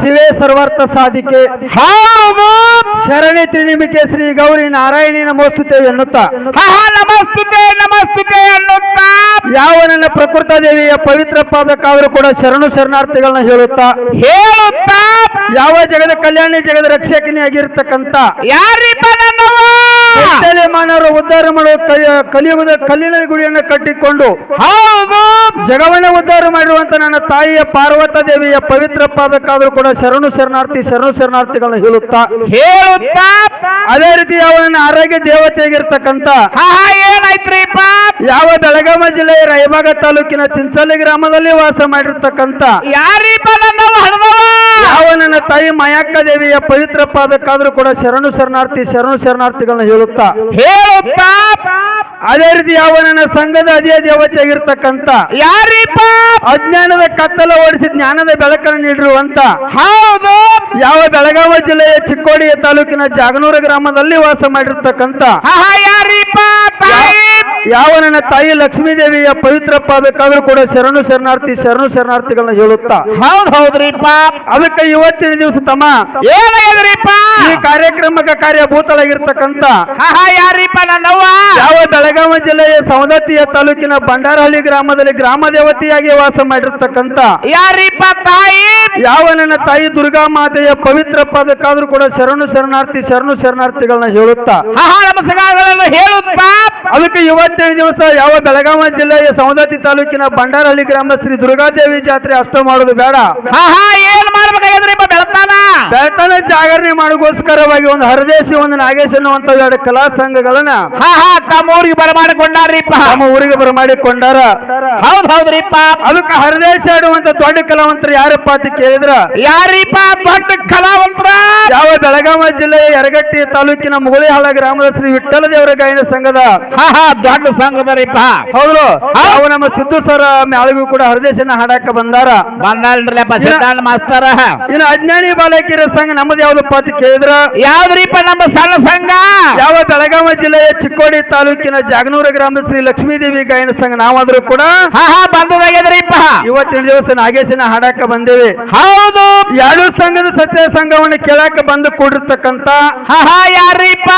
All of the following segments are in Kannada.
ಶಿವೇ ಸರ್ವಾರ್ಥ ಸಾಧಿಕೆ. ಶರಣಿ ತ್ರಿನಿಮಿಕೆ ಶ್ರೀ ಗೌರಿ ನಾರಾಯಣಿ ನಮೋಸ್ತುತೆ ಎನ್ನುತ್ತಾ. ಹಾ ನಮಸ್ತುತೆ ನಮಸ್ತುತೆ ಅನ್ನುತ್ತಾ ಯಾವ ನನ್ನ ಪ್ರಕೃತ ದೇವಿಯ ಪವಿತ್ರ ಪಾದಕ್ಕಾದರೂ ಕೂಡ ಶರಣು ಶರಣಾರ್ಥಿಗಳನ್ನ ಹೇಳುತ್ತಾ. ಹೇಳುತ್ತಾ. ಯಾವ ಜಗದ ಕಲ್ಯಾಣಿ ಜಗದ ರಕ್ಷಕಿನಿಯಾಗಿರ್ತಕ್ಕಂಥ ಆಗಿರ್ತಕ್ಕಂಥ ಯಾರಿಪ್ಪ ನನ್ನವ ಮಾನವರು ಉದ್ಧಾರ ಮಾಡುವ ಕಲಿಯುವುದ ಕಲಿಯುಗದ ಕಲ್ಲಿನ ಗುಡಿಯನ್ನು ಕಟ್ಟಿಕೊಂಡು ಹೌದು. ಜಗವನ್ನ ಉದ್ಧಾರ ಮಾಡಿರುವಂತ ನನ್ನ ತಾಯಿಯ ಪಾರ್ವತ ದೇವಿಯ ಪವಿತ್ರ ಪಾದಕ್ಕಾದರೂ ಕೂಡ ಶರಣು ಶರಣಾರ್ಥಿ ಶರಣು ಶರಣಾರ್ಥಿಗಳನ್ನು ಹೇಳುತ್ತಾ? ಹೇಳುತ್ತಾ? ಅದೇ ರೀತಿ ಅವನನ್ನ ಆರೋಗ್ಯ ದೇವತೆಯಾಗಿರ್ತಕ್ಕಂಥ ಏನಾಯ್ತ್ರಿಪ್ಪ ಯಾವ ಬೆಳಗಾವಿ ಜಿಲ್ಲೆಯ ರಾಯಬಾಗ ತಾಲೂಕಿನ ಚಿಂಚಲಿ ಗ್ರಾಮದಲ್ಲಿ ವಾಸ ಮಾಡಿರ್ತಕ್ಕಂತ ಯಾರೀಪ ಯಾವ ನನ್ನ ತಾಯಿ ಮಾಯಕ್ಕ ದೇವಿಯ ಪವಿತ್ರ ಪಾದಕ್ಕಾದ್ರೂ ಕೂಡ ಶರಣು ಶರಣಾರ್ಥಿ ಶರಣು ಶರಣಾರ್ಥಿಗಳನ್ನ ಹೇಳುತ್ತಾ? ಹೇಳುತ್ತಾ ಅದೇ ರೀತಿ ಯಾವ ನನ್ನ ಸಂಘದ ಅದೇ ದೇವತೆಯಾಗಿರ್ತಕ್ಕಂಥ ಯಾರೀಪ ಅಜ್ಞಾನದ ಕತ್ತಲ ಓಡಿಸಿ ಜ್ಞಾನದ ಬೆಳಕನ್ನು ನೀಡಿರುವಂತ ಹೌದು. ಯಾವ ಬೆಳಗಾವಿ ಜಿಲ್ಲೆಯ ಚಿಕ್ಕೋಡಿ ತಾಲೂಕಿನ ಜಾಗನೂರ ಗ್ರಾಮದಲ್ಲಿ ವಾಸ ಮಾಡಿರ್ತಕ್ಕಂಥ ಯಾವ ನನ್ನ ತಾಯಿ ಲಕ್ಷ್ಮೀ ದೇವಿಯ ಪವಿತ್ರಪ್ಪ ಬೇಕಾದ್ರೂ ಕೂಡ ಶರಣು ಶರಣಾರ್ಥಿ ಶರಣು ಶರಣಾರ್ಥಿಗಳನ್ನ ಹೇಳುತ್ತಾ? ಹೌದ್ ಹೌದ್ರಿಪ್ಪ. ಅದಕ್ಕೆ ಇವತ್ತಿನ ದಿವಸ ತಮ್ಮ ಏನಾಗಿದ್ರಿಪ್ಪ ಈ ಕಾರ್ಯಕ್ರಮಕ್ಕೆ ಕಾರ್ಯಭೂತಳಾಗಿರ್ತಕ್ಕಂತ ಯಾರಿಪ್ಪ ನನ್ನವ್ವ? ಯಾವ ಬೆಳಗಾವಿ ಜಿಲ್ಲೆಯ ಸವದತ್ತಿಯ ತಾಲೂಕಿನ ಬಂಡಾರಹಳ್ಳಿ ಗ್ರಾಮದಲ್ಲಿ ಗ್ರಾಮ ದೇವತೆಯಾಗಿ ವಾಸ ಮಾಡಿರ್ತಕ್ಕಂತ ಯಾರಿಪ್ಪ ತಾಯಿ? ಯಾವ ನನ್ನ ತಾಯಿ ದುರ್ಗಾ ಮಾತೆಯ ಪವಿತ್ರ ಪದಕ್ಕಾದ್ರೂ ಕೂಡ ಶರಣು ಶರಣಾರ್ಥಿ ಶರಣು ಶರಣಾರ್ಥಿಗಳನ್ನ ಹೇಳುತ್ತಾ? ಹೇಳುತ್ತಾ ಅದಕ್ಕೆ ಇವತ್ತಿನ ದಿವಸ ಯಾವ ಬೆಳಗಾವಿ ಜಿಲ್ಲೆಯ ಸವದತ್ತಿ ತಾಲೂಕಿನ ಬಂಡಾರಹಳ್ಳಿ ಗ್ರಾಮದ ಶ್ರೀ ದುರ್ಗಾದೇವಿ ಜಾತ್ರೆ ಅಷ್ಟು ಮಾಡೋದು ಬೇಡ. ಹಾ ಹಾ ಏನ್ ಮಾಡ್ಬೇಕಾಗ್ಯದ್ರಿಪ್ಪ ಬೆಳ್ತಾನ ಜಾಗರಣೆ ಮಾಡೋಸ್ಕರವಾಗಿ ಒಂದು ಹರದೇಶಿ ಒಂದು ನಾಗೇಶ್ ಅನ್ನುವಂತ ಎರಡು ಕಲಾ ಸಂಘಗಳನ್ನ ಹಾ ಹಾ ತಮ್ಮ ಊರಿಗೆ ಬರಮಾಡಿಕೊಂಡಾರ್ರಿಪ್ಪ ತಮ್ಮ ಊರಿಗೆ ಬರಮಾಡಿಕೊಂಡಾರ ಹೌದ್ ಹೌದ್ರಿಪ್ಪ ಅದಕ್ಕೆ ಹರದೇಶಿ ಆಡುವಂತ ದೊಡ್ಡ ಕಲಾವಂತರು ಯಾರಪ್ಪ ಅಂತ ಕೇಳಿದ್ರ? ಯಾರಿಪ್ಪ? ದೊಡ್ಡ ಕಲಾವಂತರ. ಯಾವ ಬೆಳಗಾವಿ ಜಿಲ್ಲೆಯ ಯರಗಟ್ಟಿ ತಾಲೂಕಿನ ಮುಗುಳಿಹಾಳ ಗ್ರಾಮದ ಶ್ರೀ ವಿಠಲ ದೇವರ ಗಾಯನ ಸಂಘದ? ಹಾ ಹಾ ದೊಡ್ಡ ಸಂಘದರಿಪ್ಪ. ಹೌದು. ಅವು ನಮ್ಮ ಸಿದ್ದು ಸರ ಮ್ಯಾಳಿಗೂ ಕೂಡ ಹರದೇಶನ ಹಾಡಾಕ ಬಂದಾರ? ಬಂದಲ್ರಿಪ್ಪ ಮಾಸ್ತಾರ ಮಾಸ್ತರ. ಇನ್ನು ಅಜ್ಞಾನಿ ಬಾಲಕಿಯರ ಸಂಘ ನಮ್ಮದು ಯಾವ್ದಪ್ಪ ಅಂತ ಕೇಳಿದ್ರ? ಯಾವ್ದ್ರಿಪ್ಪ ನಮ್ಮ ಸಣ್ಣ ಸಂಘ? ಯಾವ ಬೆಳಗಾವಿ ಜಿಲ್ಲೆಯ ಚಿಕ್ಕೋಡಿ ತಾಲೂಕಿನ ಜಾಗನೂರ ಗ್ರಾಮದ ಶ್ರೀ ಲಕ್ಷ್ಮೀದೇವಿ ಗಾಯನ ಸಂಘ ನಾವಾದ್ರೂ ಕೂಡ ಹಾ ಹಾ ಬಂದದಾಗ್ಯದ್ರಿಪ್ಪ. ಇವತ್ತಿನ ದಿವಸ ನಾಗೇಶನ ಹಾಡಾಕ ಬಂದೇವಿ. ಹೌದು. ಎರಡು ಸಂಘದ ಸತ್ಯ ಸಂಘವನ್ನು ಕೇಳಾಕ ಬಂದು ಕೂಡಿರ್ತಕ್ಕಂತ? ಹಾ ಹಾ ಯಾರಿಪ್ಪ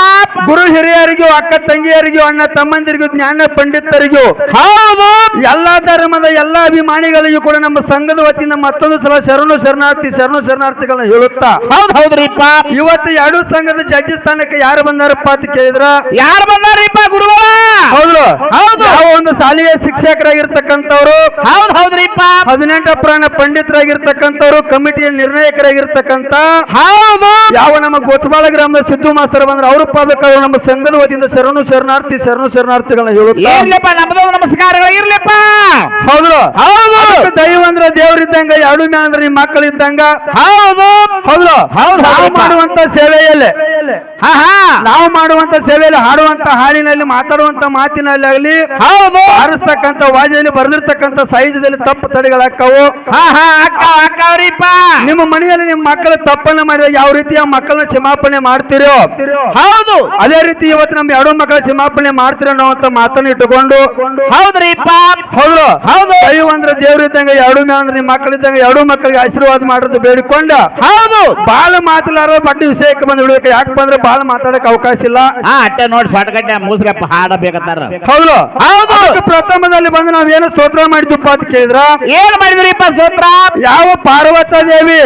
ಗುರು ಹಿರಿಯರಿಗೂ ಅಕ್ಕ ತಂಗಿಯರಿಗೂ ಅಣ್ಣ ತಮ್ಮಂದಿರಿಗೂ ಜ್ಞಾನ ಪಂಡಿತರಿಗೂ ಹೌದು. ಎಲ್ಲಾ ಧರ್ಮದ ಎಲ್ಲಾ ಅಭಿಮಾನಿಗಳಿಗೂ ಕೂಡ ನಮ್ಮ ಸಂಘದ ವತಿಯಿಂದ ಮತ್ತೊಂದು ಸಲ ಶರಣು ಶರಣಾರ್ಥಿ ಶರಣು ಶರಣಾರ್ಥಿಗಳನ್ನ ಹೇಳುತ್ತಾ ಹೌದ್ ಹೌದ್ರಿಪ್ಪ. ಇವತ್ತು ಎರಡು ಸಂಘದ ಜಡ್ಜಿ ಸ್ಥಾನಕ್ಕೆ ಯಾರು ಬಂದಾರಪ್ಪ ಅಂತ ಕೇಳಿದ್ರ? ಯಾರು ಬಂದಾರಿಪ್ಪ ಗುರುಗಳ? ಹೌದು. ಹೌದು. ಒಂದು ಶಾಲೆಯ ಶಿಕ್ಷಕರಾಗಿರ್ತಕ್ಕಂಥವ್ರು ಹೌದು ಹೌದ್ರಿಪ್ಪ. ಹದಿನೆಂಟು ಪ್ರಾಣ ಪಂಡಿತರಾಗಿರ್ತಕ್ಕಂಥವ್ರು ಕಮಿಟಿಯ ನಿರ್ಣಾಯಕರಾಗಿರ್ತಕ್ಕಂಥ ಹೌದು. ಯಾವ ನಮ್ಮ ಗೋಚಬಾಳ ಗ್ರಾಮದ ಸಿದ್ದು ಮಾಸ್ತರ ಬಂದ್ರೆ ಅವರು ಪಾದಕರು ನಮ್ಮ ಸಂಘದ ವತಿಯಿಂದ ಶರಣು ಶರಣಾರ್ಥಿ ಶರಣು ಶರಣಾರ್ಥಿಗಳನ್ನ ಹೇಳುತ್ತಾ? ಇರ್ಲಿಪ್ಪ ನಮ್ದು ನಮಸ್ಕಾರಗಳು ಇರ್ಲಿಪ್ಪ. ಹೌದು. ಹೌದು. ದೈವ ಅಂದ್ರೆ ದೇವ್ರಿದ್ದಂಗ ಎರಡು ಮ್ಯಾಲ ಅಂದ್ರೆ ನಿಮ್ಮ ಮಕ್ಕಳಿದ್ದಂಗ? ಹೌದು. ಹೌದು. ಹೌದು, ನಾವು ಮಾಡುವಂತ ಸೇವೆಯಲ್ಲಿ. ಹಾ ಹಾ. ನಾವು ಮಾಡುವಂತ ಸೇವೆಯಲ್ಲಿ ಹಾಡುವಂತ ಹಾಡಿನಲ್ಲಿ ಮಾತಾಡುವಂತ ಮಾತಿನಲ್ಲಿ ಆಗಲಿ ಹೌದು. ಹಾರಿಸ್ತಕ್ಕಂಥ ವಾದ್ಯದಲ್ಲಿ ಬರೆದಿರ್ತಕ್ಕಂಥ ಸಾಹಿತ್ಯದಲ್ಲಿ ತಪ್ಪು ತಡೆಗಳಾಕ್ಕವು ಹಾ ಹಾ ಅಕ್ಕ ನಿಮ್ಮ ಮನೆಯಲ್ಲಿ ನಿಮ್ಮ ಮಕ್ಕಳ ತಪ್ಪನ್ನ ಮಾಡಿದ ಯಾವ ರೀತಿಯ ಮಕ್ಕಳನ್ನ ಕ್ಷಮಾಪಣೆ ಮಾಡ್ತೀರೋ? ಹೌದು. ಅದೇ ರೀತಿ ಇವತ್ತು ನಮ್ಮ ಎರಡು ಮಕ್ಕಳ ಕ್ಷಮಾಪಣೆ ಮಾಡ್ತಿರೋ ಅನ್ನೋ ಅಂತ ಮಾತನ್ನ ಇಟ್ಟುಕೊಂಡು. ಹೌದ್ರಿಪ್ಪ ಹೌದು. ಹೌದು. ಅಂದ್ರೆ ದೇವ್ರಿದ್ದಂಗ ಎರಡು ಅಂದ್ರೆ ನಿಮ್ಮ ಮಕ್ಕಳಿದ್ದಂಗ ಎರಡು ಮಕ್ಕಳಿಗೆ ಆಶೀರ್ವಾದ ಮಾಡೋದು ಬೇಡಿಕೊಂಡ. ಹೌದು. ಬಾಳ ಮಾತಲಾರ ಬಡ್ಡಿ ವಿಷಯಕ್ಕೆ ಬಂದು ಬಿಡ್ಬೇಕು ಯಾಕೆ ಬಂದ್ರೆ ಬಾಳ ಮಾತಾಡಕ್ ಅವಕಾಶ ಇಲ್ಲ. ಹಾ ಅಟ್ಟೆ ನೋಡಿ ಮುಸ್ರಪ್ಪ ಹಾಡ ಬೇಕತ್ತಾರ ಹೌದು. ಹೌದು. ಪ್ರಥಮದಲ್ಲಿ ಬಂದು ನಾವೇನು ಸ್ತೋತ್ರ ಮಾಡಿದ್ವಪ್ಪ ಅಂತ ಕೇಳಿದ್ರ? ಏನ್ ಮಾಡಿದ್ರಿಪ್ಪ ಸ್ತೋತ್ರ? ಯಾವ ಪಾರ್ವತ ದೇವಿ?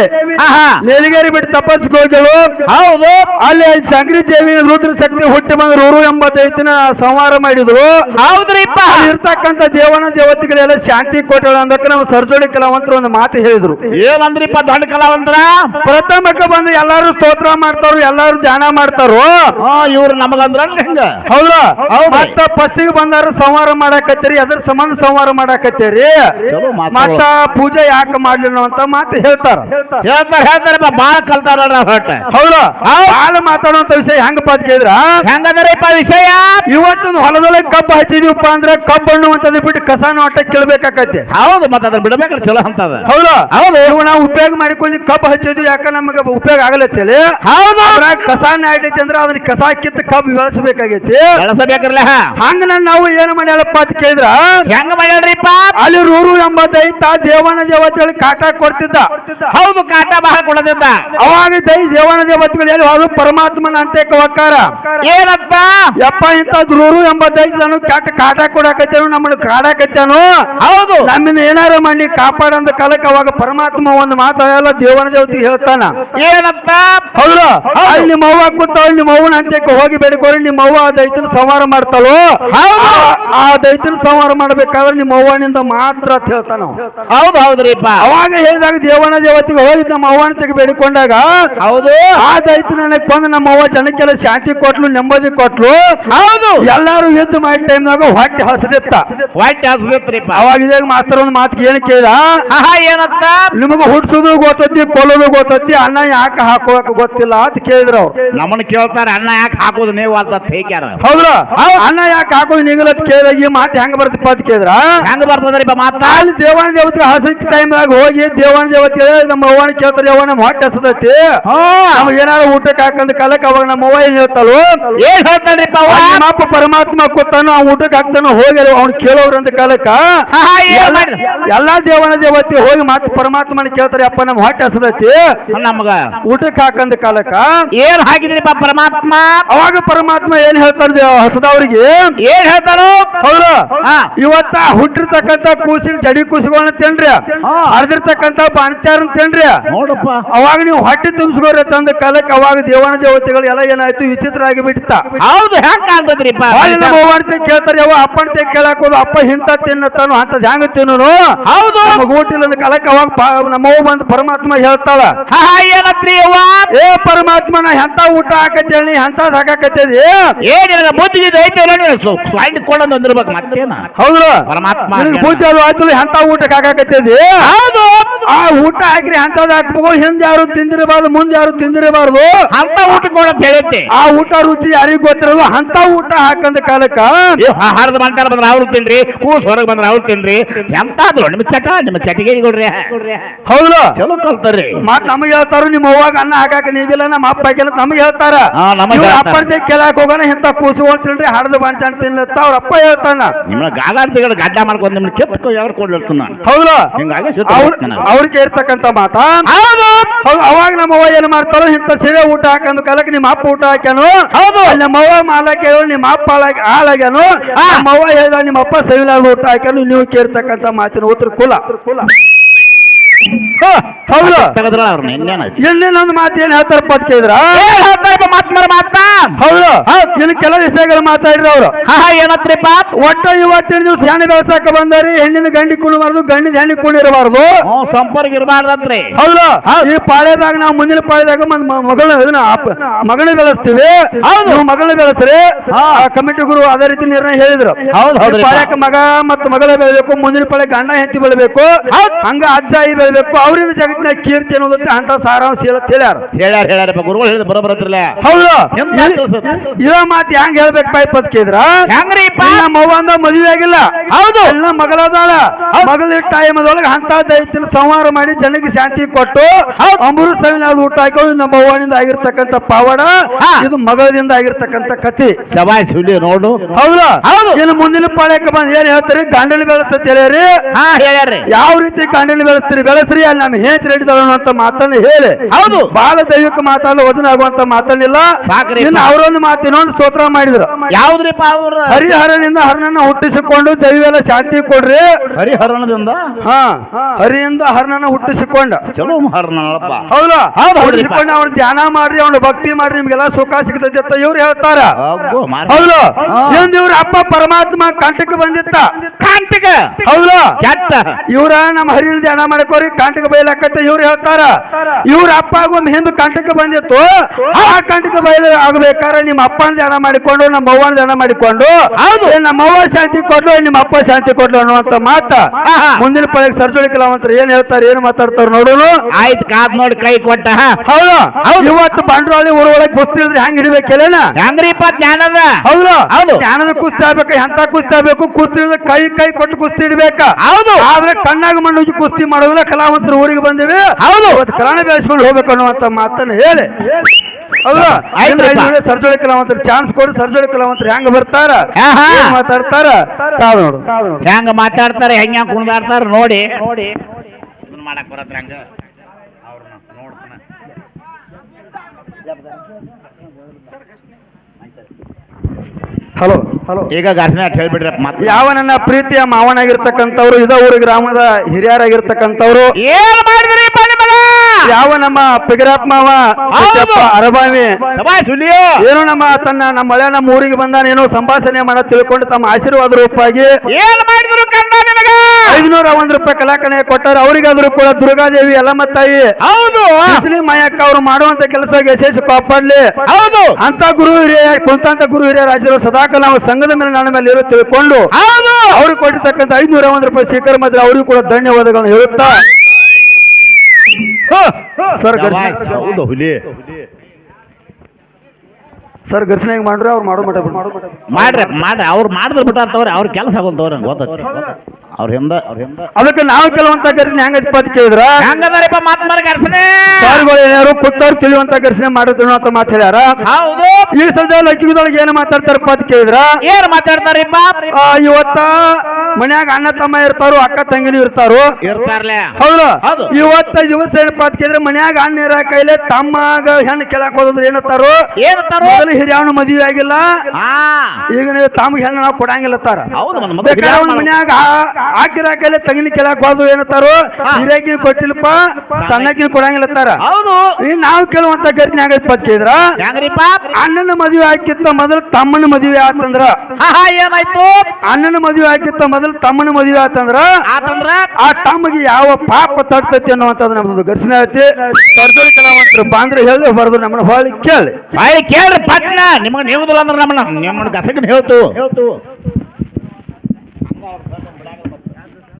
ನೀಲಗಿರಿ ಬಿಟ್ಟು ತಪಸ್ ಗೋಜಳು ಹೌದು. ಅಲ್ಲಿ ಚಂಗ್ರಿ ದೇವಿ ರುದ್ರ ಶಕ್ತಿ ಹುಟ್ಟಿ ಬಂದ್ರೆ ರೂರು ಎಂಬತ್ತೈದು ದಿನ ಸಂಹಾರ ಮಾಡಿದ್ರು. ಹೌದ್ರಿಪ್ಪ. ಇರ್ತಕ್ಕಂತ ಇರ್ತಕ್ಕಂಥ ದೇವನ ದೇವತೆಗಳೆಲ್ಲ ಶಾಂತಿ ಕೊಟ್ಟಳು ಅಂದಕ್ಕೆ ನಾವು ಸರ್ಜೋಡಿ ಕಲಾವಂತರು ಒಂದು ಮಾತು ಹೇಳಿದ್ರು. ಏನಂದ್ರಿಪ್ಪ ದೊಡ್ಡ ಕಲಾವಂತರ? ಪ್ರಥಮಕ್ಕೆ ಬಂದು ಎಲ್ಲಾರು ಸ್ತೋತ್ರ ಮಾಡ್ತಾರು ಎಲ್ಲಾರು ಧ್ಯಾನ ಮಾಡ್ತಾರು ಹಾ ಇವ್ರು ನಮಗಂದ್ರ ಹೆಂಗ? ಹೌದಾ ಹೌದು. ಮತ್ತ ಫಸ್ಟಿಗೆ ಬಂದಾರ ಸಂಹಾರ ಮಾಡಾಕತ್ತೀರಿ ಅದ್ರ ಸಂಬಂಧ ಸಂಹಾರ ಮಾಡಾಕತ್ತೀರಿ. ಮತ್ತ ಪೂಜೆ ಯಾಕೆ ಮಾಡ್ಲಿಲ್ಲ ಅಂತ ಮಾತು ಹೇಳ್ತಾರ. ಹೇಳ್ತಾರ ಹೇಳ್ತಾರಪ್ಪ ಬಾಳ ಕಲ್ತಾರ ಹೌದಾ. ಬಾಳ ಮಾತಾಡುವಂತ ವಿಷಯ ಹೆಂಗಪ್ಪ ಅಂತ ಕೇಳಿದ್ರ? ಹೆಂಗದರಪ್ಪ ವಿಷಯ? ಇವತ್ತೊಂದು ಹೊಲದೊಳಗೆ ಕಬ್ಬು ಹಚ್ಚಿದೀವಪ್ಪ ಅಂದ್ರೆ ಕಬ್ಬು ಅನ್ನುವಂಥದ್ದು ಬಿಟ್ಟು ಕಸಾನ ಒಟ್ಟ ಕೇಳ್ಬೇಕಾಕತ್ತೆ. ಹೌದು ಮತ್ತೆ ಅದನ್ನ ಬಿಡ್ಬೇಕ್ರಿ ಚಲೋ ಅಂತ ಹೌದು. ಹೌದು. ಇವು ನಾವು ಉಪಯೋಗ ಮಾಡಿಕೊಂಡು ಕಬ್ಬು ಹಚ್ಚಿದ್ವಿ ಯಾಕ ನಮಗೆ ಉಪಯೋಗ ಆಗಲತ್ತೇಳಿ ಹೌದು. ಕಸ ನಾಟೈತಿ ಅಂದ್ರೆ ಅದನ್ನ ಕಸ ಕಿತ್ತ ಕಬ್ಬು ಬೆಳೆಸಬೇಕಾಗೈತಿ. ಬೆಳೆಸಬೇಕ್ರಲ್ಲ ಹಂಗ ನಾನು ನಾವು ಏನು ಮಾಡ್ಯಾಳಪ್ಪ ಅಂತ ಕೇಳಿದ್ರ? ಹೆಂಗ ಮಾಡ್ಯಾಳ್ರಿಪ್ಪ? ಅಲ್ಲಿ ರೂರು ಎಂಬ ದೈತ ದೇವನ ದೇವತೆಗಳು ಕಾಟ ಕೊಡ್ತಿದ್ದ. ಹೌದು ಕಾಟ ಬಹಳ ಕೊಡದಿದ್ದ. ಅವಾಗ ದೈ ದೇವನ ದೇವತೆಗಳು ಎಲ್ಲಿ ಹೋದ್ರು ಪರಮಾತ್ಮನ ಅಂತ ಒಕ್ಕಾರ ಏನಪ್ಪ? ಯಪ್ಪ ಇಂತ ರೂರು ಎಂಬತ್ತೈದು ಕಾಟ ಕಾಟ ಕೊಡಾಕತ್ತೇನು ನಮ್ಮನ್ನು ಕಾಡಾಕತ್ತೇನು ಹೌದು. ನಮ್ಮಿಂದ ಏನಾರ ಮಾಡಿ ಕಾಪಾಡಂದ ಕಾಲಕ್ಕೆ ಅವಾಗ ಪರಮಾತ್ಮ ಒಂದು ಮಾತಾಡಲ್ಲ ದೇವನ ದೇವತೆಗೆ ಹೇಳ್ತಾನ. ಏನಪ್ಪ? ಹೌದು. ಅಲ್ಲಿ ನಿಮ್ಮ ಅವ್ವ ಕೂತ ನಿಮ್ಮ ಅವ್ವನ ಅಂತ್ಯಕ್ಕೆ ಹೋಗಿ ಬೇಡಿಕೋರಿ ನಿಮ್ಮ ಅವ್ವ ಆ ದೈತನ ಸಂಹಾರ ಮಾಡ್ತಾಳು. ಆ- ದೈತನ ಸಂಹಾರ ಮಾಡ್ಬೇಕಾದ್ರೆ ನಿಮ್ಮ ಅವ್ವನಿಂದ ಮಾತ್ರ ಅಂತ ಹೇಳ್ತಾನ. ಹೌದು ಹೌದ್ರಿಪ್ಪ. ಅವಾಗ ಹೇಳಿದಾಗ ದೇವನ ದೇವತೆಗೆ ಹೋಗಿ ನಮ್ಮ ಅವ್ವನ ತೆಗೆ ಬೇಡಿಕೊಂಡಾಗ ಹೌದು. ಆ ದೈತನ ಬಂದು ನಮ್ಮ ಅವ್ವ ಜನಕ್ಕೆಲ್ಲ ಶಾಂತಿ ಕೊಟ್ಲು ನೆಮ್ಮದಿ ಕೊಟ್ಲು. ಹೌದು. ಎಲ್ಲಾರು ಯುದ್ಧ ಮಾಡಿ ಟೈಮ್ನಾಗ ಹೊಟ್ಟೆ ಹಸದಿತ್ತ. ಹೊಟ್ಟೆ ಹಸ್ಬಿತ್ರಿಪ್ಪ ಅವಾಗ ಇದೇ ಮಾಸ್ತರ್ ಒಂದು ಮಾತು ಏನು ಕೇಳ? ಆಹಾ ಏನಂತ? ನಿಮಗೆ ಹುಡ್ಸೋದು ಗೊತ್ತೈತಿ ಕೊಲ್ಲೋದು ಗೊತ್ತತಿ ಅನ್ನ ಯಾಕೆ ಹಾಕೋಕ್ ಗೊತ್ತಿಲ್ಲ ಅಂತ ಕೇಳಿದ್ರು. ಅವ್ರು ನಮ್ಮನ್ನ ಕೇಳ್ತಾರೆ ಅಣ್ಣ ಯಾಕೆ ಹಾಕೋದು ನೀವು ಅಂತ ಹೇಗ್ಯಾರ ಹೌದ್ರ? ಅನ್ನ ಯಾಕೆ ಹಾಕೋದು ಅಂತ ಕೇಳಿದಾಗ ಈ ಮಾತು ಹೆಂಗ ಬರ್ತಪ್ಪ ಅಂತ ಕೇಳಿದ್ರ? ಹೆಂಗ ಬರ್ತದ್ರಿ ಮಾತ? ಅಲ್ಲಿ ದೇವಾನ ದೇವತೆ ಹಸಿದ ಟೈಮ್ದಾಗ ಹೋಗಿ ದೇವಾನ ದೇವತೆ ನಮ್ಮ ಅವ್ವನ ಕೇಳ್ತಾರೆ ಅವ್ವ ನಮ್ಮ ಹೊಟ್ಟೆ ಹಸದೈತಿ. ನಮ್ಗೆ ಏನಾರು ಊಟಕ್ಕೆ ಹಾಕಂದ ಕಾಲಕ್ಕೆ ಅವಾಗ ನಮ್ಮ ಅವ್ವ ಏನ್ ಹೇಳ್ತಾಳು? ಏನ್ ಹೇಳ್ತಾನ್ರಿಪ್ಪ ಅಪ್ಪ ಪರಮಾತ್ಮ ಕೊತ್ತಾನು ಆ ಊಟಕ್ಕೆ ಹಾಕ್ತಾನು ಹೋಗಿ ಅವ್ನು ಕೇಳೋರಂತ ಕಾಲಕ್ಕ ಆಹಾ ಏನ್ ಎಲ್ಲ- ದೇವನ ದೇವತೆ ಹೋಗಿ ಮಾತು ಪರಮಾತ್ಮನ ಕೇಳ್ತಾರೆ ಅಪ್ಪ ನಮ್ ಹೊಟ್ಟೆ ಹಸದೈತಿ? ನಮಗ. ಊಟಕ್ಕೆ ಹಾಕಂದ ಕಾಲಕ್ಕ. ಏನ್ ಹಾಕಿದ್ರಿಪ್ಪ ಪರಮಾತ್ಮ? ಅವಾಗ ಪರಮಾತ್ಮ ಏನ್ ಹೇಳ್ತಾರೆ ಹಸದವ್ರಿಗೆ? ಏನ್ ಹೇಳ್ತಾರೋ ಹೌದು. ಇವತ್ತ ಹುಟ್ಟಿರ್ತಕ್ಕಂತ ಕೂಸಿನ ಜಡಿ ಕೂಸುಗಳನ್ನ ತಿನ್ರಿ. ಹಾ. ಅರ್ದಿರ್ತಕ್ಕಂತ ಬಾಣತ್ಯಾರನ್ನ ತಿನ್ರಿ. ನೋಡಪ್ಪ. ಅವಾಗ ನೀವು ಹೊಟ್ಟೆ ತುಂಬಿಸ್ಕೋರಿ ತಂದ ಕಾಲಕ್ಕೆ ಅವಾಗ ದೇವನ ದೇವತೆಗಳು ಎಲ್ಲ ಏನಾಯ್ತು? ವಿಚಿತ್ರ ಆಗಿ ಬಿಟ್ಟ ಹೌದು ಹೆಂಗ್ ಕೇಳ್ತಾರೆ ಯಾವ ಅಪ್ಪನ ಕೇಳಕ್ ಹೋದ ಅಪ್ಪ ಹಿಂತ ತಿನ್ನತ್ತಾನು? ಅಂತದ್ ಹೆಂಗ ತಿನ್ನೋನು? ಹೌದು. ನಮಗ್ ಊಟ ಇಲ್ಲದ ಕಾಲಕ್ಕೆ ಅವಾಗ ನಮ್ಮವ್ವ ಬಂದು ಪರಮಾತ್ಮ ಹೇಳ್ತಾಳ. ಅವ್ವ? ಏ ಪರಮಾತ್ಮ ನಾ ಎಂತ ಊಟ ಹಾಕತ್ತೇಳಿ ಎಂತದ್ ಹಾಕಾಕತ್ತೇದಿ? ಏನ್ ನಿನಗ ಬುದ್ಧಿ ಐತೆ ನೋಡಿ ಸ್ವಾಂಡ್ ಕೊಂಡೊಂದು ಅಂದಿರ್ಬೇಕು ಮತ್ತೇನ? ಹೌದು ಪರಮಾತ್ಮ. ಬುದ್ಧಿ ಅದು ಆಯ್ತು ಎಂತ ಊಟಕ್ಕೆ ಹಾಕಾಕತ್ತೇದಿ? ಹೌದು. ಆ ಊಟ ಹಾಕ್ರಿ ಅಂತದ್ ಹಾಕ್ಬೇಕು ಹಿಂದೆ ಯಾರು ತಿಂದಿರಬಾರ್ದು ಮುಂದೆ ಯಾರು ತಿಂದಿರಬಾರ್ದು. ಅಂತ ಊಟ ಕೊಡತ್ತೆ ಆ ಊಟ ರುಚಿ ಯಾರಿಗೂ ಗೊತ್ತಿರೋದು ಅಂತ ಊಟ ಹಾಕಂದ ಕಾಲಕ್ಕ ಆಹಾರದ ಮಾಡ್ತಾರ ಬಂದ್ರೆ ಅವ್ರು ತಿನ್ರಿ ಕೂಸ್ ಹೊರಗೆ ಬಂದ್ರೆ ಅವ್ರು ತಿನ್ರಿ ಎಂತಾದ್ರು ನಿಮ್ಮ ಚಟ ನಿಮ್ಮ ಚಟಿಗೆ ಕೊಡ್ರಿ. ಹೌದು. ಚಲೋ ಕಲ್ತಾರ್ರಿ ಮತ್ ನಮಗ್ ಹೇಳ್ತಾರ ನಿಮ್ಮ ಅವ್ವಾಗ ಅನ್ನ ಹಾಕಾಕ ನೀಗಿಲ್ಲ ನಮ್ಮ ಅಪ್ಪ ಹಾಕಿಲ್ಲ ನಮಗ್ ಹೇಳ್ತಾರ. ಹಾ, ನಮಗ್ ಇವ್ರ ಹೇಳ್ತಾರ. ಅಪ್ಪನ ಕೇಳಾಕ ಹೋಗೋಣ ಇಂತ ಕೂಸುಗಳು ತಿನ್ರಿ ಹಡ್ದು ಬಾಣ್ಚಾಣ ತಿನ್ಲತ್ತ ಅವ್ರ ಅಪ್ಪ ಹೇಳ್ತಾನ. ನಿಮ್ಮ ಗಾಗಾಡ್ತಿಗಳು ಗಡ್ಡ ಮಾಡ್ಕೊಂಡು ನಿಮ್ನ ಕೆತ್ತಕೋ ಯಾರು ಕೊಡ್ಲಿರ್ತ ನಾನು? ಹೌದು. ಹಿಂಗಾಗಿ ಸುತ್ತ ಅವ್ರ ಹೋಗ್ತಾನ. ಅವ್ರಿಗೆ ಇರ್ತಕ್ಕಂತ ಮಾತಾ? ಹೌದು. ಹೌದು ಅವಾಗ ನಮ್ಮ ಅವ್ವ ಏನ್ ಮಾಡ್ತಾರೋ ಇಂತ ಸೀರೆ ಊಟ ಹಾಕಂದು ಕಾಲಕ್ಕೆ ನಿಮ್ಮ ಅಪ್ಪ ಊಟ ಹಾಕ್ಯಾನು ಹೌದು. ಅಲ್ಲಿ ನಮ್ಮ ಅವ್ವ ಮಾಲಕ್ಕೆ ನಿಮ್ಮ ಅಪ್ಪ ಹಾಳಾಗಿ ಹಾಳಾಗ್ಯಾನು ನಮ್ಮ ಅವ್ವ ಹೇಳ್ದ ನಿಮ್ಮ ಅಪ್ಪ ಸವಿಲಾದ ಊಟ ಹಾಕ್ಯಾನು ನೀವು ಕೇರ್ತಕ್ಕಂತ ಮಾತಿನ ಉತ್ತರ ಕುಲ. ಹೌದು. ತೆಗದ್ರ ಅವ್ರನ್ನ ಇನ್ನೇನಾಯ್ತು? ಇನ್ನೊಂದು ಮಾತು ಏನ್ ಹೇಳ್ತಾರಪ್ಪ ಅಂತ ಕೇಳಿದ್ರ? ಹೇಳ್ತಾರಪ್ಪ ಮಾತ ಹೌದು. ಇನ್ನು ಕೆಲ ವಿಷಯಗಳು ಮಾತಾಡಿದ್ರು ಅವರು. ಹಾ ಏನಂತ್ರಿಪ್ಪ ಒಟ್ಟು ಇವತ್ತಿನ ದಿವಸ ಹೆಣ್ಣು ಬೆಳೆಸಾಕ ಬಂದಾರಿ ಹೆಣ್ಣಿನ ಗಂಡಿ ಕುಣಿಬಾರ್ದು ಗಂಡಿನ ಹೆಣ್ಣಿ ಕುಣಿರಬಾರ್ದು ಸಂಪರ್ಕ ಇರಬಾರ್ದಂತ್ರಿ. ಹೌದು. ಈ ಪಾಳ್ಯದಾಗ ನಾವು ಮುಂದಿನ ಪಾಳ್ಯದಾಗ ಮಗಳ ಮ- ಮಗಳನ್ನ ಇದನ್ನ ಅಪ್ಪ- ಮಗಳನ್ನ ಬೆಳೆಸ್ತೀವಿ. ಹೌದು. ನೀವು ಮಗಳನ್ನ ಬೆಳೆಸ್ರಿ. ಆ ಕಮಿಟಿ ಗುರು ಅದೇ ರೀತಿ ನಿರ್ಣಯ ಹೇಳಿದ್ರು. ಹೌದ್ ಹೌದ್ರಿ. ಈ ಪಾಳ್ಯಕ್ಕೆ ಮಗ ಮತ್ತು ಮಗಳ ಬೆಳಬೇಕು ಮುಂದಿನ ಪಾಳ್ಯ ಗಂಡ ಹೆಂಚಿ ಬೆಳಬೇಕು ಹಂಗ ಅಜ್ಜ ಆಯಿ ಬೆಳಬೇಕು. ಅವರಿಂದ ಜಗತ್ತಿನ ಕೀರ್ತಿ ಅನ್ನೋದಕ್ಕೆ ಅಂತ ಸಾರಾಂಶ ಹೇಳತ್ ಹೇಳ್ಯಾರ. ಹೇಳ್ಯಾರ ಹೇಳ್ಯಾರಪ್ಪ. ಗುರುಗಳು ಹೇಳಿದ ಬರೋಬರತ್ರಲ್ಲ ಹೌದು? ಇದ ಮಾತು ಹೆಂಗ್ ಹೇಳ್ಬೇಕು ಬಾಯಿ ಅಂತ ಕೇಳಿದ್ರ? ಹೆಂಗ್ರಿಪ್ಪ ನಮ್ಮ ಅವ್ವ ಅಂದ ಮದುವೆ ಆಗಿಲ್ಲ. ಹೌದು. ಎಲ್ಲ ಮಗಳದಾಳ. ಮಗಳ ಟೈಮ್ ಅದೊಳಗೆ ಅಂತ ದೈತಿನ ಸಂಹಾರ ಮಾಡಿ ಜನಕ್ಕೆ ಶಾಂತಿ ಕೊಟ್ಟು ಅಮೃತ ಅದು ಊಟ ಹಾಕೋದು ನಮ್ಮ ಅವ್ವನಿಂದ ಆಗಿರ್ತಕ್ಕಂಥ ಪಾವಡ. ಇದು ಮಗಳದಿಂದ ಆಗಿರ್ತಕ್ಕಂಥ ಕತಿ ಶಬಾಯ್ ಸುಳ್ಳಿ ನೋಡು. ಹೌದು? ಹೌದು. ಇನ್ನು ಮುಂದಿನ ಪಾಳ್ಯಕ್ಕೆ ಬಂದ್ ಏನ್ ಹೇಳ್ತಾರೆ? ಗಾಂಡಲಿ ಬೆಳೆಸ್ತೈತಿ ತಿಳಿಯರಿ ಹಾ ಯಾವ ರೀತಿ ಗಾಂಡಲಿ ಬೆಳೆಸ್ತೀರಿ? ಬೆಳೆಸ್ರಿ ಅಲ್ಲಿ ನಮ್ಮ ಹೇತ್ ರೆಡಿದಳು ಅಂತ ಮಾತನ್ನ ಹೇಳಿ. ಹೌದು. ಬಾಲ ದೈವಿಕ ಮಾತಾಡಲು ವಜನ ಆಗುವಂತ ಮಾತನ್ನಿಲ್ಲ. ಇನ್ನು ಅವರೊಂದು ಮಾತಿನ ಸ್ತೋತ್ರ ಮಾಡಿದ್ರು. ಯಾವ್ದ್ರಿಪ್ಪ ಅವ್ರ? ಹರಿಹರನಿಂದ ಹರನನ್ನ ಹುಟ್ಟಿಸಿಕೊಂಡು ದೈವೆಲ್ಲ ಶಾಂತಿ ಕೊಡ್ರಿ. ಹರಿಹರಣದಿಂದ ಹಾ ಹರಿಯಿಂದ ಹರನನ್ನ ಹುಟ್ಟಿಸಿಕೊಂಡ. ಚಲೋ ಹರಣಪ್ಪ ಹೌದಾ. ಹುಟ್ಟಿಸಿಕೊಂಡು ಅವ್ನ ಧ್ಯಾನ ಮಾಡ್ರಿ ಅವ್ನ ಭಕ್ತಿ ಮಾಡ್ರಿ ನಿಮ್ಗೆಲ್ಲ ಸುಖ ಸಿಗ್ತದೆ ಅಂತ ಇವ್ರು ಹೇಳ್ತಾರ. ಹೌದು? ಇವ್ರ ಅಪ್ಪ ಪರಮಾತ್ಮ ಕಂಟಕ ಬಂದಿತ್ತ? ಕಾಂಟಕ ಹೌದಾ? ಇವ್ರ ನಮ್ಮ ಹರಿನ ಧ್ಯಾನ ಮಾಡ್ಕೋರಿ ಕಾಂಟಕ ಬೈಲಾಕತ್ತ ಇವ್ರು ಹೇಳ್ತಾರ. ಇವ್ರ ಅಪ್ಪ ಒಮ್ಮೆ ಹಿಂದೆ ಕಂಟಕ ಬಂದಿತ್ತು. ಆ ಕಂಟಕ ಬಯಲು ಆಗ್ಬೇಕಾದ್ರೆ ನಿಮ್ಮ ಅಪ್ಪನ ಜನ ಮಾಡಿಕೊಂಡು ನಮ್ಮ ಅವ್ವನ ಧ್ಯಾನ ಮಾಡಿಕೊಂಡು ಹೌದು. ನಮ್ಮ ಅವ್ವ ಶಾಂತಿ ಕೊಡ್ಲು ನಿಮ್ಮ ಅಪ್ಪ ಶಾಂತಿ ಕೊಡ್ಲು ಅನ್ನುವಂತ ಮಾತ. ಮುಂದಿನ ಪಡೆಗೆ ಸರ್ಜೋಳಿ ಕಲಾವಂತರು ಏನ್ ಹೇಳ್ತಾರೆ ಏನ್ ಮಾತಾಡ್ತಾರ ನೋಡೋನು. ಆಯ್ತು ಕಾದ್ ನೋಡಿ ಕೈ ಕೊಟ್ಟ ಹೌದು. ಇವತ್ತು ಬಂಡ್ರೋಳಿ ಊರ ಒಳಗೆ ಕುಸ್ತಿ ಇಳಿದ್ರೆ ಹೆಂಗ್ ಹಿಡಿಬೇಕೇನ ಹೆಂಗ್ರಿಪ್ಪ ಜ್ಞಾನದ? ಹೌದು. ಹೌದು. ಜ್ಞಾನದ ಕುಸ್ತಿ ಆಗ್ಬೇಕು ಎಂತ ಕುಸ್ತಿ ಆಗ್ಬೇಕು ಕುಸ್ತಿ ಕೈ ಕೈ ಕೊಟ್ಟು ಕುಸ್ತಿ ಇಡ್ಬೇಕ? ಹೌದು. ಆದ್ರೆ ಕಣ್ಣಾಗ ಮಣ್ಣು ಕುಸ್ತಿ ಮಾಡೋದಿಲ್ಲ ಕಲಾವಂತರು ಊರಿಗೆ ಬಂದಿವೆ. ಹೌದು. ಕಲಾನ ಬೆಳೆಸ್ಕೊಂಡು ಹೋಗ್ಬೇಕು ಅನ್ನುವಂತ ಮಾತನ್ನ ಹೇಳಿ. ಹೌದಾ. ಸರ್ಜೋಳಿ ಕಲಾವಂತರು ಚಾನ್ಸ್ ಕೊಡಿ ಸರ್ಜೋಳಿ ಕಲಾವಂತರು ಹೆಂಗ ಬರ್ತಾರ? ಮಾತಾಡ್ತಾರ? ನೋಡು. ಹೆಂಗ ಮಾತಾಡ್ತಾರೆ ಹೆಂಗ ಹೆಂಗ್ ಕುಣಿದಾಡ್ತಾರ ನೋಡಿ. ನೋಡಿ. ಮಾಡಕ್ ಬರತ್ರ ಹಂಗ? ಅವ್ರನ್ನ ನೋಡ್ತಾನ ಹಲೋ ಹಲೋ ಈಗ ಘರ್ಷಣೆ ಅಟ್ ಹೇಳ್ಬಿಡ್ರಪ್ಪ ಮತ್ತೆ ಯಾವ ನನ್ನ ಪ್ರೀತಿಯ ಮಾವನಾಗಿರ್ತಕ್ಕಂಥವ್ರು ಇದ ಊರು ಗ್ರಾಮದ ಹಿರಿಯರಾಗಿರ್ತಕ್ಕಂಥವ್ರು? ಏನು ಮಾಡಿದ್ರಿ ನಿಮಗ ಯಾವ ನಮ್ಮ ಪಿಗರಪ್ಪ ಮಾವ ಹೌದು. ಅರಬಾವಿ? ಏನು ಸುಲಿಯೋ. ಏನೋ ನಮ್ಮ ತನ್ನ ನಮ್ಮ ಮಳೆ ನಮ್ಮ ಊರಿಗೆ ಬಂದಾನ ಏನೋ ಸಂಭಾಷಣೆ ಮಾಡ ತಿಳ್ಕೊಂಡು ತಮ್ಮ ಆಶೀರ್ವಾದ ರೂಪಾಗಿ ಏನ್ ಮಾಡಿದ್ರು ಐದುನೂರ ಒಂದ್ ರೂಪಾಯಿ ಕಲಾಕಣೆ ಕೊಟ್ಟಾರ ಅವರಿಗಾದ್ರೂ ಕೂಡ ದುರ್ಗಾದೇವಿ ಎಲ್ಲಮ್ಮ ತಾಯಿ ಹೌದು. ಮಾಯಕ್ಕ ಅವ್ರು ಮಾಡುವಂತ ಕೆಲಸ ಯಶಸ್ಸು ಕಾಪಾಡ್ಲಿ. ಹೌದು. ಅಂತ ಗುರು ಹಿರಿಯ ಕುಂತ ಗುರು ಹಿರಿಯ ರಾಜರು ಸದಾಕಾಲ ನಾವು ಸಂಘದ ಮೇಲೆ ನನ್ನ ಮೇಲೆ ಇರೋ ತಿಳ್ಕೊಂಡು ಅವ್ರಿಗೆ ಕೊಟ್ಟಿರ್ತಕ್ಕಂಥ ಐದ್ನೂರ ಒಂದ್ ರೂಪಾಯಿ ಸ್ವೀಕಾರ ಮಾಡಿದ್ರೆ ಅವರಿಗೂ ಕೂಡ ಧನ್ಯವಾದಗಳನ್ನು ಹೇಳುತ್ತಾ ಸರ್. ಹೌದು ಹುಲಿ. ಸರ್ ಘರ್ಷಣೆ ಹೆಂಗ್ ಮಾಡ್ರಿ? ಅವ್ರು ಮಾಡೋ. ಮಾಡ್ರಿ ಮಾಡ್ರಿ. ಅವ್ರು ಮಾಡಿದ್ರೆ ಬಿಟ್ಟಾರ ತವ್ರಿ ಅವ್ರ ಕೆಲಸ ಆಗೋಲ್ತವ್ರಿ ನಂಗೆ ಗೊತ್ತೈತಿ. ಅವ್ರ ಹಿಂದ ಅವ್ರ ಹಿಂದ. ಅದಕ್ಕೆ ನಾವು ಕೆಲವಂತ ಘರ್ಷಣೆ ಹೆಂಗ ಪದ ಕೇಳಿದ್ರೆ? ಹೆಂಗದಾರಿಪ್ಪ ಕೇಳುವಂತ ಘರ್ಷಣೆ ಸಾರುಗಳು ಏನಾರು ಕೂತವ್ರು ತಿಳಿಯುವಂತ ಘರ್ಷಣೆ ಮಾಡಿದ್ರು ಅಂತ ಮಾತು ಹೇಳ್ಯಾರ? ಹೌದು. ಈ ಸದ್ಯ ಲಕ್ಕಿದೊಳಗೆ ಏನು ಮಾತಾಡ್ತಾರಪ್ಪ ಅಂತ ಕೇಳಿದ್ರ? ಏನ್ ಮಾತಾಡ್ತಾರಪ್ಪ? ಇವತ್ತ ಮನ್ಯಾಗ ಅಣ್ಣ ತಮ್ಮ ಇರ್ತಾರು ಅಕ್ಕ ತಂಗಿನೂ ಇರ್ತಾರು. ಇರ್ತಾರ್ಲೆ. ಹೌದು. ಹೌದು. ಇವತ್ತ ದಿವಸ ಏನಪ್ಪ ಅಂತ ಕೇಳಿದ್ರೆ? ಮನ್ಯಾಗ ಅಣ್ಣ ಇರ ಕೈಲೆ ತಮ್ಮಗ ಹೆಣ್ಣು ಕೇಳಕ್ ಹೋದ್ರೆ ಏನತ್ತಾರು ಮೊದಲು ಹಿರಿಯವನು ಮದುವೆ ಆಗಿಲ್ಲ. ಈಗ ನೀವು ತಮ್ಗೆ ಹೆಣ್ಣು ನಾವು ಕೊಡಂಗಿಲ್ಲ ತಾರ ಹೌದು ಮನ್ಯಾಗ ಹಾಕಿರ ತಗಿಲಿ ತಂಗಿನ ಕೇಳಕ್ ಹೋದ್ರು ಏನತ್ತಾರು ಕೊಟ್ಟಿಲ್ಲಪ್ಪ ಸಣ್ಣಕಿನ ಕೊಡಂಗಿಲ್ಲ ತರ ಹೌದು. ನಾವು ಕೇಳುವಂತ ಗರ್ಜನೆ ಆಗೈತೆ ಕೇಳಿದ್ರ ಹೆಂಗ್ರಿಪ್ಪ? ಅಣ್ಣನ ಮದುವೆ ಹಾಕಿತ್ತ ಮೊದಲು ತಮ್ಮನ ಮದುವೆ ಆತಂದ್ರ? ಏನಾಯ್ತು? ಅಣ್ಣನ ಮದುವೆ ಹಾಕಿತ್ತ ಮೊದಲು ತಮ್ಮನ ಮದುವೆ ಆತಂದ್ರ? ಆತಂದ್ರ? ಆ ತಮ್ಮಗೆ ಯಾವ ಪಾಪ ತಡ್ತತಿ ಅನ್ನುವಂಥದ್ದು ನಮ್ದು ಘರ್ಷಣೆ ಐತಿ. ಕಲಾವಂತರು ಬಾಂದ್ರೆ ಹೇಳಿ ಬರೋದು ನಮ್ಮನ್ನ ಹೊಳಿ ಕೇಳಿ. ಹೊಳಿ ಕೇಳ್ರಿ ಪಟ್ನ. ನಿಮಗೆ ನೀವು ಅಂದ್ರೆ ನಮ್ಮನ್ನ ನಿಮ್ಮನ್ನ ಗಸಗನ್ ಹೇಳ್ತು. ಹೇಳ್ತು.